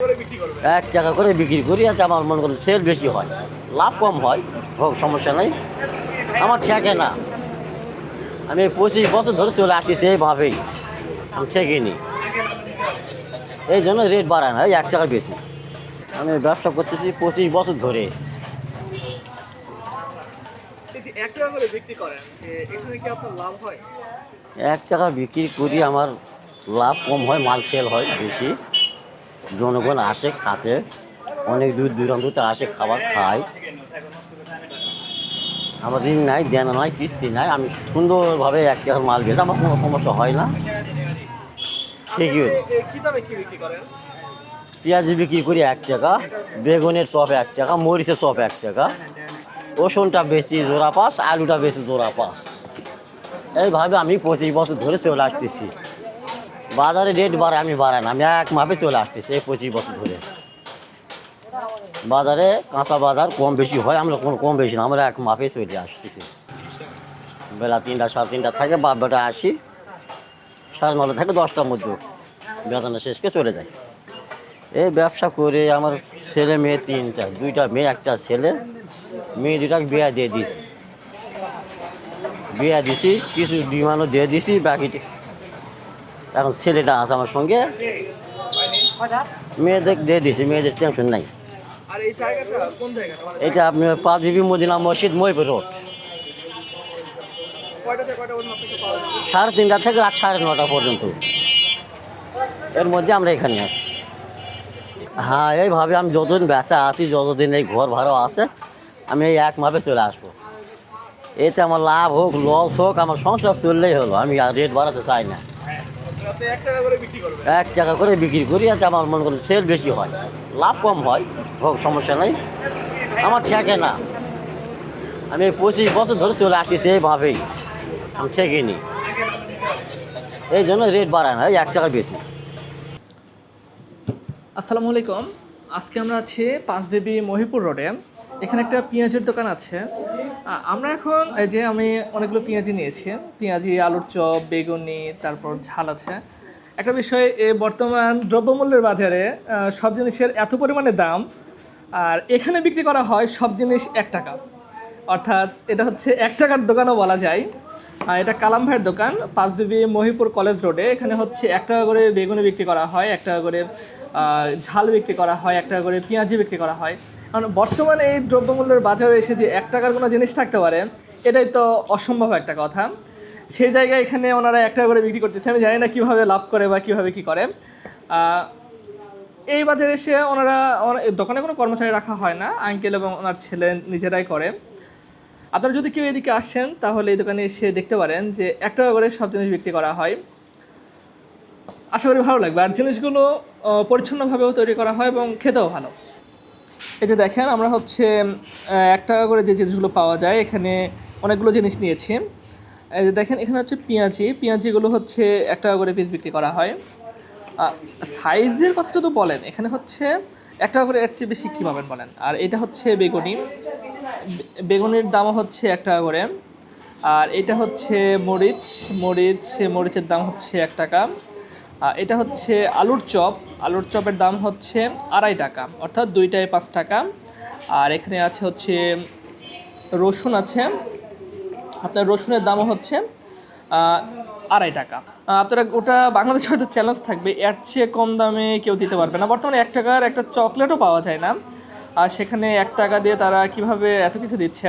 করে এক টাকা করে বিক্রি করি যাতে আমার মনে করেন সেল বেশি হয়। লাভ কম হয় হোক সমস্যা নেই। আমার ঠেকে না। আমি পঁচিশ বছর ধরে চলে আসতেছি এইভাবেই। আমি ঠেকিনি। এই জন্য রেট বাড়ায় না এক টাকা বেশি। আমি ব্যবসা করতেছি পঁচিশ বছর ধরে। করে এক টাকা বিক্রি করি আমার লাভ কম হয় মাল সেল হয় বেশি। জনগণ আসে, খাতে। অনেক দূর দূরান্ততে আসে, খাবার খায়। আমার ঋণ নাই, দেনা নাই, কিস্তি নাই। আমি সুন্দরভাবে এক টাকার মাল বেচে আমার কোনো সমস্যা হয় না। ঠিকই পেঁয়াজ বিক্রি করি এক টাকা, বেগুনের চপ এক টাকা, মরিচের চপ এক টাকা। রসুনটা বেশি জোড়া পাস, আলুটা বেশি জোড়া পাস। এইভাবে আমি পঁচিশ বছর ধরে চলে আসতেছি। বাজারে রেট বাড়ে, আমি বাড়াই না। আমি এক মাপে চলে আসতেছি, এই পঁচিশ বছর ধরে। বাজারে কাঁচা বাজার কম বেশি হয়, আমরা কোনো কম বেশি না, আমরা এক মাপে চলে আসতেছি। বেলা তিনটা, সাড়ে তিনটা থাকে বাপ বেটা আসি, সাড়ে নটা থেকে দশটার মধ্যে বেতনের শেষকে চলে যায়। এই ব্যবসা করে আমার ছেলে মেয়ে তিনটা, দুইটা মেয়ে, একটা ছেলে, মেয়ে দুটাকে বিয়ে দিয়ে দিছি বিয়ে দিছি কিছু বিমানও দিয়ে দিছি বাকিটি এখন ছেলেটা আছে আমার সঙ্গে। মেয়েদের দিয়ে দিছি, মেয়েদের টেনশন নাই। এটা আপনি পাঁচবিবি মদিনা মসজিদ মহিপুর রোড। সাড়ে তিনটা থেকে রাত সাড়ে নটা পর্যন্ত। এর মধ্যে আমরা এখানে হ্যাঁ এইভাবে আমি যতদিন ব্যবসা আছি, যতদিন এই ঘর ভাড়া আছে, আমি এই এক মাপে চলে আসব। এতে আমার লাভ হোক, লস হোক, আমার সংসার চললেই হলো। আমি আর রেট বাড়াতে চাই না। এক টাকা করে বিক্রি করবেন? এক টাকা করে বিক্রি করি আর আমার মনে করেন সেল বেশি হয়। লাভ কম হয় হোক সমস্যা নেই। আমার ঠেকে না। আমি পঁচিশ বছর ধরে চলে আসতেছি এইভাবেই। আমি ঠেকিনি। এই জন্য রেট বাড়ায় না এক টাকা বেশি। আসসালামু আলাইকুম। আজকে আমরা আছি পাঁচদেবী মহিপুর রোডে। এখানে একটা পেঁয়াজের দোকান আছে। আমরা এখন, এই যে আমি অনেকগুলো পেঁয়াজি নিয়েছি। পেঁয়াজি, আলুর চপ, বেগুনি, তারপর ঝাল আছে। একটা বিষয়, এ বর্তমান দ্রব্যমূল্যের বাজারে সব জিনিসের এত পরিমাণে দাম, আর এখানে বিক্রি করা হয় সব জিনিস এক টাকা। অর্থাৎ এটা হচ্ছে এক টাকার দোকানও বলা যায়। আর এটা কালাম ভাইয়ের দোকান জিবি মহিপুর কলেজ রোডে। এখানে হচ্ছে এক টাকা করে বেগুনি বিক্রি করা হয়, এক টাকা করে ঝাল বিক্রি করা হয়, এক টাকা করে পেঁয়াজি বিক্রি করা হয়। কারণ বর্তমানে এই দ্রব্যমূল্যের বাজারে এসে যে এক টাকার কোনো জিনিস থাকতে পারে, এটাই তো অসম্ভব একটা কথা। সেই জায়গায় এখানে ওনারা এক টাকা করে বিক্রি করতেছে। আমি জানি না কীভাবে লাভ করে বা কীভাবে কী করে। এই বাজারে এসে ওনার- দোকানে কোনো কর্মচারী রাখা হয় না। আঙ্কেল এবং ওনার ছেলে নিজেরাই করে। আপনারা যদি কেউ এদিকে আসেন, তাহলে এই দোকানে এসে দেখতে পারেন যে এক টাকা করে সব জিনিস বিক্রি করা হয়। আশা করি ভালো লাগবে। আর জিনিসগুলো পরিচ্ছন্নভাবেও তৈরি করা হয় এবং খেতেও ভালো। এই যে দেখেন, আমরা হচ্ছে এক টাকা করে যে জিনিসগুলো পাওয়া যায়, এখানে অনেকগুলো জিনিস নিয়েছি। এই যে দেখেন, এখানে হচ্ছে পেঁয়াজি। পেঁয়াজিগুলো হচ্ছে এক টাকা করে পিস বিক্রি করা হয়। সাইজের কথা যদি বলেন, এখানে হচ্ছে এক টাকা করে এর চেয়ে বেশি কী পাবেন বলেন? আর এটা হচ্ছে বেগুনি। বেগুনির দামও হচ্ছে এক টাকা করে। আর এটা হচ্ছে মরিচ। মরিচ মরিচের দাম হচ্ছে এক টাকা। আর এটা হচ্ছে আলুর চপ। আলুর চপের দাম হচ্ছে আড়াই টাকা, অর্থাৎ দুইটায় পাঁচ টাকা। আর এখানে আছে হচ্ছে রসুন আছে। আপনার রসুনের দামও হচ্ছে আড়াই টাকা। আপনারা ওটা বাংলাদেশে হয়তো চ্যালেঞ্জ থাকবে, এর চেয়ে কম দামে কেউ দিতে পারবে না। বর্তমানে এক টাকার একটা চকলেটও পাওয়া যায় না। আর সেখানে এক টাকা দিয়ে তারা কীভাবে এত কিছু দিচ্ছে?